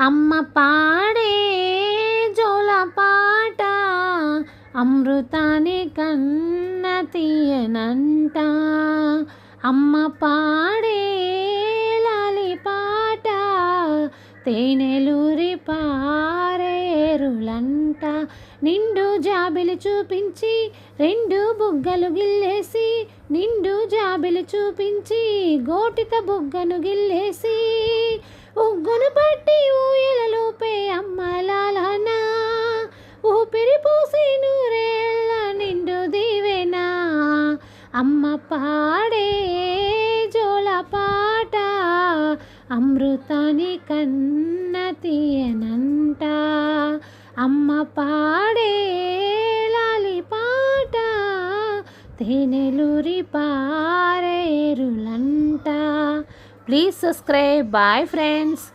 అమ్మ పాడే జోల పాట అమృతాని కన్న తీయనంట. అమ్మ పాడే పాట తేనెలూరి పారేరులంట. నిండు జాబిలి చూపించి రెండు బుగ్గలు గిల్లేసి నిండు జాబిలి చూపించి గోటిత బుగ్గను గిల్లేసి ఉగ్గును అమ్మ పాడే జోల పాట అమృతాని కన్న తీయనంట. అమ్మ పాడే లాలి పాట తేనెలూరి పారేరులంట. Please subscribe bye friends.